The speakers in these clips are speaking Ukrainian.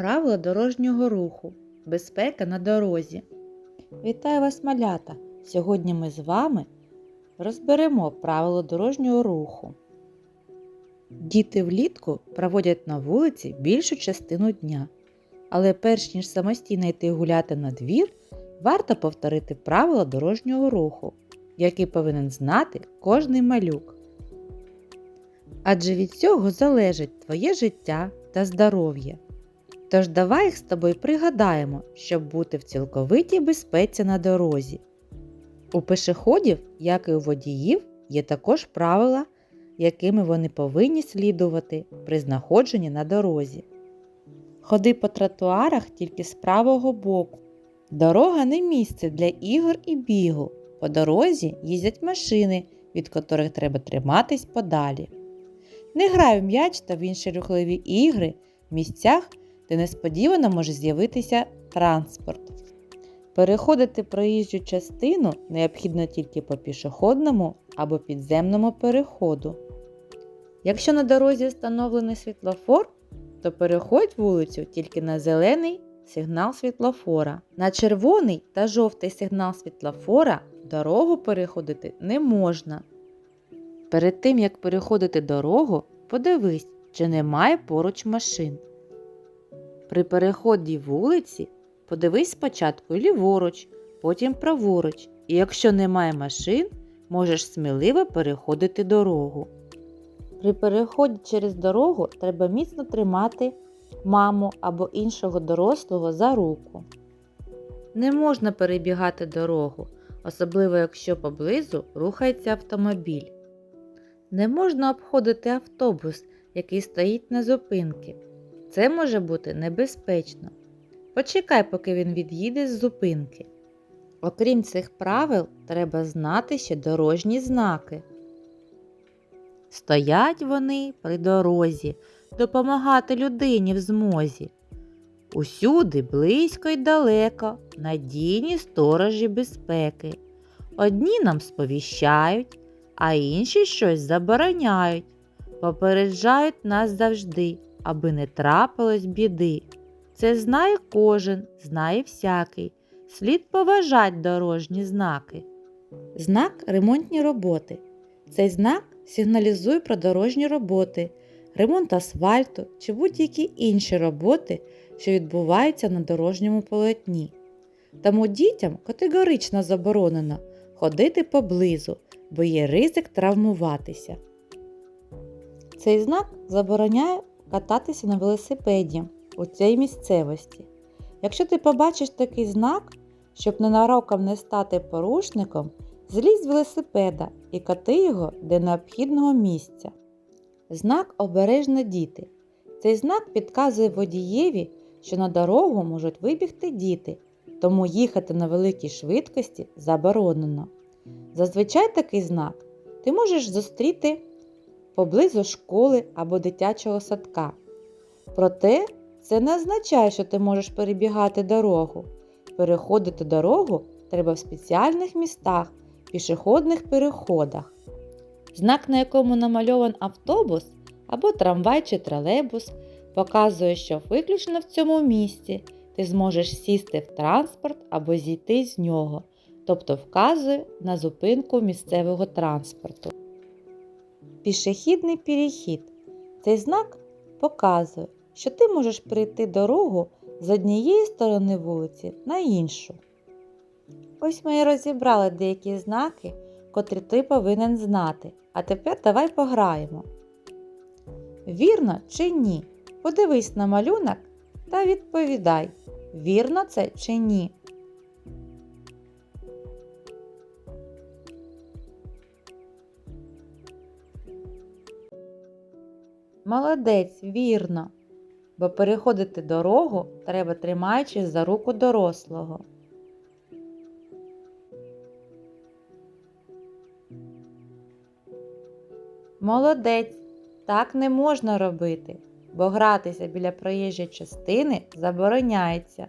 Правила дорожнього руху. Безпека на дорозі. Вітаю вас, малята! Сьогодні ми з вами розберемо правила дорожнього руху. Діти влітку проводять на вулиці більшу частину дня. Але перш ніж самостійно йти гуляти на двір, варто повторити правила дорожнього руху, які повинен знати кожний малюк. Адже від цього залежить твоє життя та здоров'я. Тож давай їх з тобою пригадаємо, щоб бути в цілковитій безпеці на дорозі. У пешеходів, як і у водіїв, є також правила, якими вони повинні слідувати при знаходженні на дорозі. Ходи по тротуарах тільки з правого боку. Дорога не місце для ігор і бігу. По дорозі їздять машини, від котрих треба триматись подалі. Не грай в м'яч та в інші рухливі ігри в місцях, де несподівано може з'явитися транспорт. Переходити проїжджу частину необхідно тільки по пішохідному або підземному переходу. Якщо на дорозі встановлений світлофор, то переходь вулицю тільки на зелений сигнал світлофора. На червоний та жовтий сигнал світлофора дорогу переходити не можна. Перед тим як переходити дорогу, подивись, чи немає поруч машин. При переході вулиці подивись спочатку ліворуч, потім праворуч, і якщо немає машин, можеш сміливо переходити дорогу. При переході через дорогу треба міцно тримати маму або іншого дорослого за руку. Не можна перебігати дорогу, особливо якщо поблизу рухається автомобіль. Не можна обходити автобус, який стоїть на зупинці. Це може бути небезпечно. Почекай, поки він від'їде з зупинки. Окрім цих правил, треба знати ще дорожні знаки. Стоять вони при дорозі, допомагати людині в змозі. Усюди близько й далеко, надійні сторожі безпеки. Одні нам сповіщають, а інші щось забороняють, попереджають нас завжди, аби не трапилось біди. Це знає кожен, знає всякий. Слід поважать дорожні знаки. Знак ремонтні роботи. Цей знак сигналізує про дорожні роботи, ремонт асфальту чи будь-які інші роботи, що відбуваються на дорожньому полотні. Тому дітям категорично заборонено ходити поблизу, бо є ризик травмуватися. Цей знак забороняє кататися на велосипеді у цій місцевості. Якщо ти побачиш такий знак, щоб ненароком не стати порушником, злізь з велосипеда і кати його до необхідного місця. Знак обережно діти. Цей знак підказує водієві, що на дорогу можуть вибігти діти, тому їхати на великій швидкості заборонено. Зазвичай такий знак ти можеш зустріти поблизу школи або дитячого садка. Проте це не означає, що ти можеш перебігати дорогу. Переходити дорогу треба в спеціальних містах, пішохідних переходах. Знак, на якому намальован автобус або трамвай чи тролейбус, показує, що виключно в цьому місці ти зможеш сісти в транспорт або зійти з нього, тобто вказує на зупинку місцевого транспорту. Пішохідний перехід. Цей знак показує, що ти можеш прийти дорогу з однієї сторони вулиці на іншу. Ось ми і розібрали деякі знаки, котрі ти повинен знати. А тепер давай пограємо. Вірно чи ні? Подивись на малюнок та відповідай, вірно це чи ні. Молодець, вірно. Бо переходити дорогу треба тримаючись за руку дорослого. Молодець, так не можна робити, бо гратися біля проїжджої частини забороняється.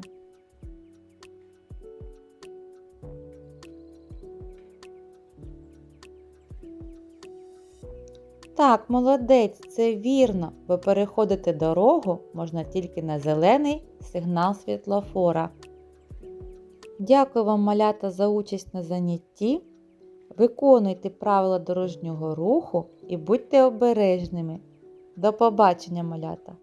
Так, молодець, це вірно, бо переходити дорогу можна тільки на зелений сигнал світлофора. Дякую вам, малята, за участь на занятті. Виконуйте правила дорожнього руху і будьте обережними. До побачення, малята!